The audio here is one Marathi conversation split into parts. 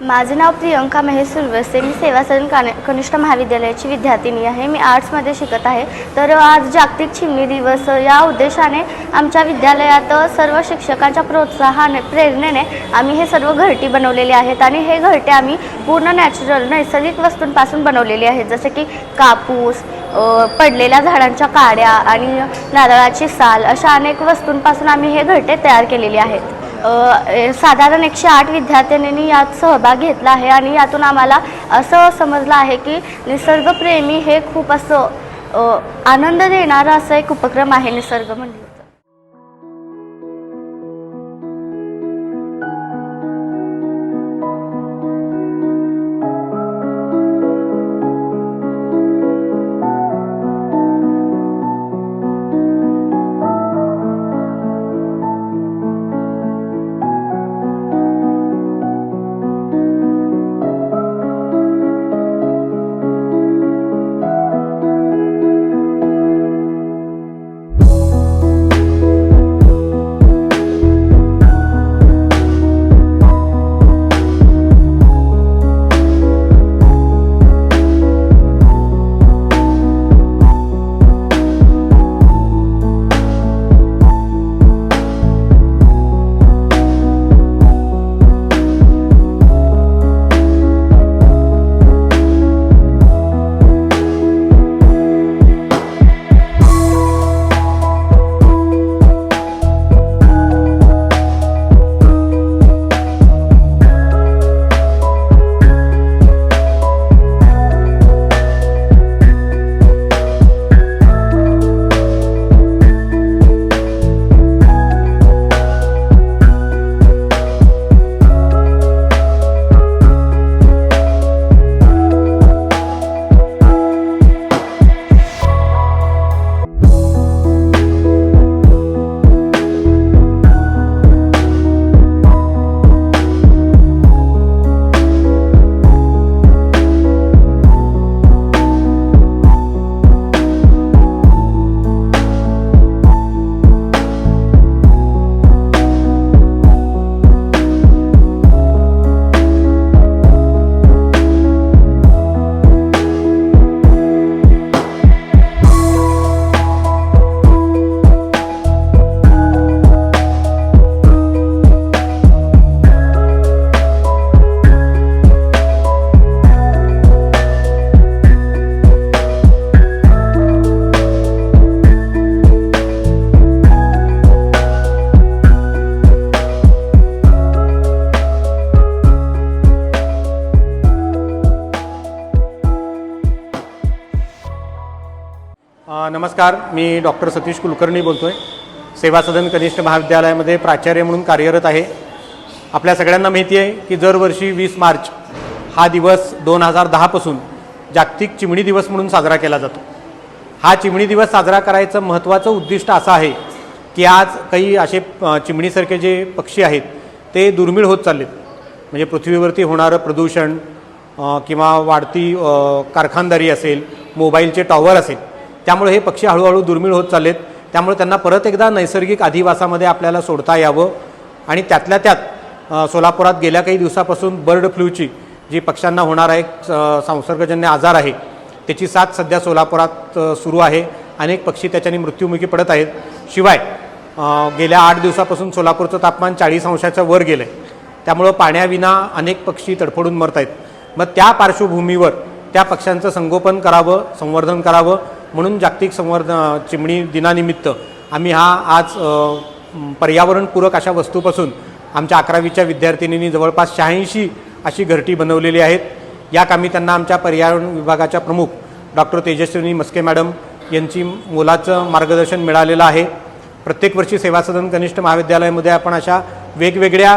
माझे नाव प्रियंका महेश सुरवसे मी सेवा सदन काने कनिष्ठ महाविद्यालयाची विद्यार्थिनी आहे. मी आर्ट्समध्ये शिकत आहे. तर आज जागतिक चिमणी दिवस. या उद्देशाने आमच्या विद्यालयात सर्व शिक्षकांच्या प्रोत्साहाने प्रेरणेने आम्ही हे सर्व घरटी बनवलेले आहेत. आणि हे घरटे आम्ही पूर्ण नॅचरल नैसर्गिक वस्तूंपासून बनवलेले आहेत. जसे की कापूस पडलेल्या झाडांच्या काड्या आणि नारळाची साल अशा अनेक वस्तूंपासून आम्ही हे घरटे तयार केलेले आहेत. साधारण एकशे आठ विद्यार्थ्यांनी यात सहभाग घेतला आहे आणि यातून आम्हाला असं समजलं आहे की निसर्गप्रेमी हे खूप असं आनंद देणारा असं एक उपक्रम आहे निसर्ग म्हणजे नमस्कार मी डॉक्टर सतीश कुलकर्णी बोलतो आहे सेवा सदन कनिष्ठ महाविद्यालयामध्ये प्राचार्य म्हणून कार्यरत आहे. आपल्या सगळ्यांना माहिती आहे की दरवर्षी वीस मार्च हा दिवस दोन हजार दहापासून जागतिक चिमणी दिवस म्हणून साजरा केला जातो. हा चिमणी दिवस साजरा करायचं महत्त्वाचं उद्दिष्ट असं आहे की आज काही असे चिमणीसारखे जे पक्षी आहेत ते दुर्मिळ होत चाललेत. म्हणजे पृथ्वीवरती होणारं प्रदूषण किंवा वाढती कारखानदारी असेल मोबाईलचे टॉवर असेल त्यामुळे हे पक्षी हळूहळू दुर्मिळ होत चाललेत. त्यामुळे त्यांना परत एकदा नैसर्गिक अधिवासामध्ये आपल्याला सोडता यावं. आणि त्यातल्या त्यात सोलापुरात गेल्या काही दिवसापासून बर्ड फ्लूची जी पक्ष्यांना होणारा एक संसर्गजन्य आजार आहे त्याची साथ सध्या सोलापुरात सुरू आहे. अनेक पक्षी त्याच्याने मृत्युमुखी पडत आहेत. शिवाय गेल्या आठ दिवसापासून सोलापूरचं तापमान चाळीस अंशाच्या वर गेलं आहे त्यामुळं पाण्याविना अनेक पक्षी तडफडून मरत आहेत मग त्या पार्श्वभूमीवर त्या पक्ष्यांचं संगोपन करावं संवर्धन करावं म्हणून जागतिक संवर्धन चिमणी दिनानिमित्त आम्ही हा आज पर्यावरणपूरक अशा वस्तूपासून आमच्या अकरावीच्या विद्यार्थिनींनी जवळपास शहाऐंशी अशी घरटी बनवलेली आहेत. या कामी त्यांना आमच्या पर्यावरण विभागाच्या प्रमुख डॉक्टर तेजस्विनी मस्के मॅडम यांची मोलाचं मार्गदर्शन मिळालेलं आहे. प्रत्येक वर्षी सेवा सदन कनिष्ठ महाविद्यालयामध्ये आपण अशा वेगवेगळ्या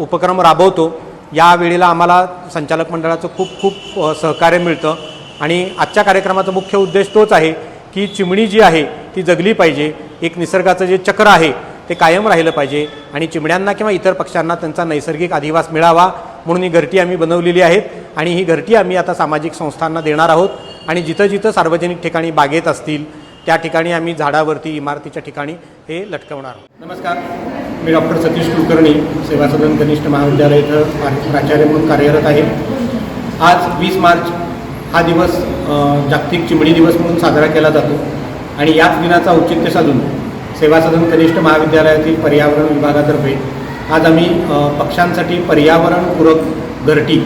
उपक्रम राबवतो. या वेळेला आम्हाला संचालक मंडळाचं खूप खूप सहकार्य मिळतं. आणि आजच्या कार्यक्रमाचा मुख्य उद्देश तोच आहे की चिमणी जी आहे ती जगली पाहिजे. एक निसर्गाचं जे चक्र आहे ते कायम राहिलं पाहिजे आणि चिमण्यांना किंवा इतर पक्ष्यांना त्यांचा नैसर्गिक अधिवास मिळावा म्हणून ही घरटी आम्ही बनवलेली आहेत आणि ही घरटी आम्ही आता सामाजिक संस्थांना देणार आहोत. आणि जिथं जिथं सार्वजनिक ठिकाणी बागेत असतील त्या ठिकाणी आम्ही झाडावरती इमारतीच्या ठिकाणी हे लटकवणार आहोत. नमस्कार. मी डॉक्टर सतीश कुलकर्णी सेवा सदन कनिष्ठ महाविद्यालय इथं प्राचार्य म्हणून कार्यरत आहे. आज वीस मार्च हा दिवस जागतिक चिमणी दिवस म्हणून साजरा केला जातो. आणि याच दिनाचं औचित्य साधून सेवा सदन कनिष्ठ महाविद्यालयातील पर्यावरण विभागातर्फे आज आम्ही पक्षांसाठी पक्ष्यांसाठी पर्यावरणपूरक घरटी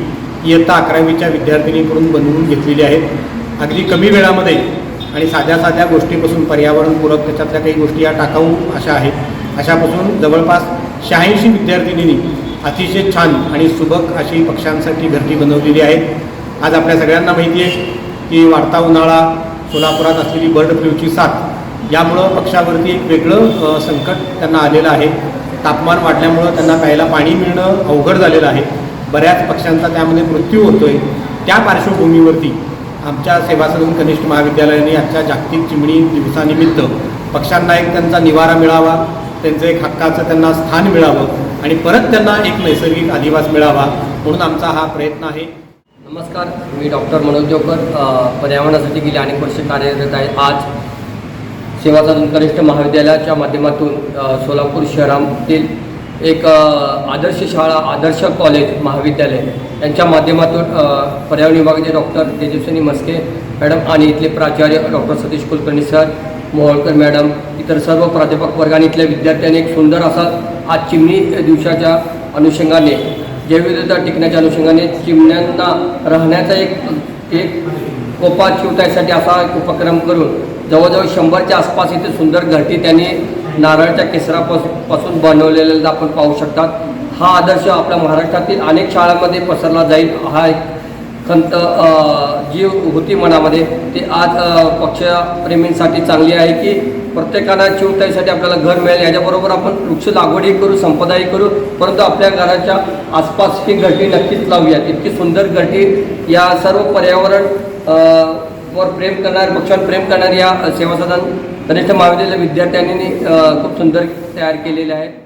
इयत्ता अकरावीच्या विद्यार्थिनीकडून बनवून घेतलेली आहेत. अगदी कमी वेळामध्ये आणि साध्या साध्या गोष्टीपासून पर्यावरणपूरक त्याच्यातल्या काही गोष्टी या टाकाऊ अशा आहेत. अशापासून जवळपास शहाऐंशी विद्यार्थिनींनी अतिशय छान आणि सुबक अशी पक्ष्यांसाठी घरटी बनवलेली आहेत. आज आपल्या सगळ्यांना माहिती आहे की वाढता उन्हाळा सोलापुरात असलेली बर्ड फ्लूची साथ यामुळं पक्षावरती एक वेगळं संकट त्यांना आलेलं आहे. तापमान वाढल्यामुळं त्यांना प्यायला पाणी मिळणं अवघड झालेलं आहे. बऱ्याच पक्ष्यांचा त्यामध्ये मृत्यू होतोय. त्या पार्श्वभूमीवरती आमच्या सेवा सदन कनिष्ठ महाविद्यालयाने आजच्या जागतिक चिमणी दिवसानिमित्त पक्ष्यांना एक त्यांचा निवारा मिळावा त्यांचं एक हक्काचं त्यांना स्थान मिळावं आणि परत त्यांना एक नैसर्गिक अधिवास मिळावा म्हणून आमचा हा प्रयत्न आहे. नमस्कार मी डॉक्टर मनोज जोकर पर्यावरणासाठी गेली अनेक वर्ष कार्यरत आहे. आज सेवा कनिष्ठ महाविद्यालयाच्या माध्यमातून सोलापूर शहरातील एक आदर्श शाळा आदर्श कॉलेज महाविद्यालय यांच्या माध्यमातून पर्यावरण विभागाचे डॉक्टर तेजस्विनी मस्के मॅडम आणि इथले प्राचार्य doctor Satish Kulkarni sir Moholkar madam इतर सर्व प्राध्यापक वर्गाने इथल्या विद्यार्थ्यांनी एक सुंदर असा आज चिमणी दिवसाच्या अनुषंगाने जैवविविधता टिकण्याच्या अनुषंगाने चिमण्यांना राहण्याचा एक एक कोपा शिवतायसाठी असा एक उपक्रम करून जवळजवळ शंभरच्या आसपास इथे सुंदर घरटी त्यांनी नारळाच्या केसरापासून पासून आपण पाहू शकतात. हा आदर्श आपल्या महाराष्ट्रातील अनेक शाळांमध्ये पसरला जाईल. हा एक खंत जी होती मनामध्ये. ते आज पक्षप्रेमींसाठी चांगली आहे की प्रत्येकाला चिवताईसाठी आपल्याला घर मिळेल. याच्याबरोबर आपण वृक्ष लागवडही करू संपदाही करू. परंतु आपल्या घराच्या आसपास ही घरटी नक्कीच लावूयात. इतकी सुंदर घरटी या सर्व पर्यावरण वर प्रेम करणार पक्षांवर प्रेम करणार या सेवा सदन कनिष्ठ महाविद्यालय विद्यार्थ्यांनी खूप सुंदर तयार केलेले आहे.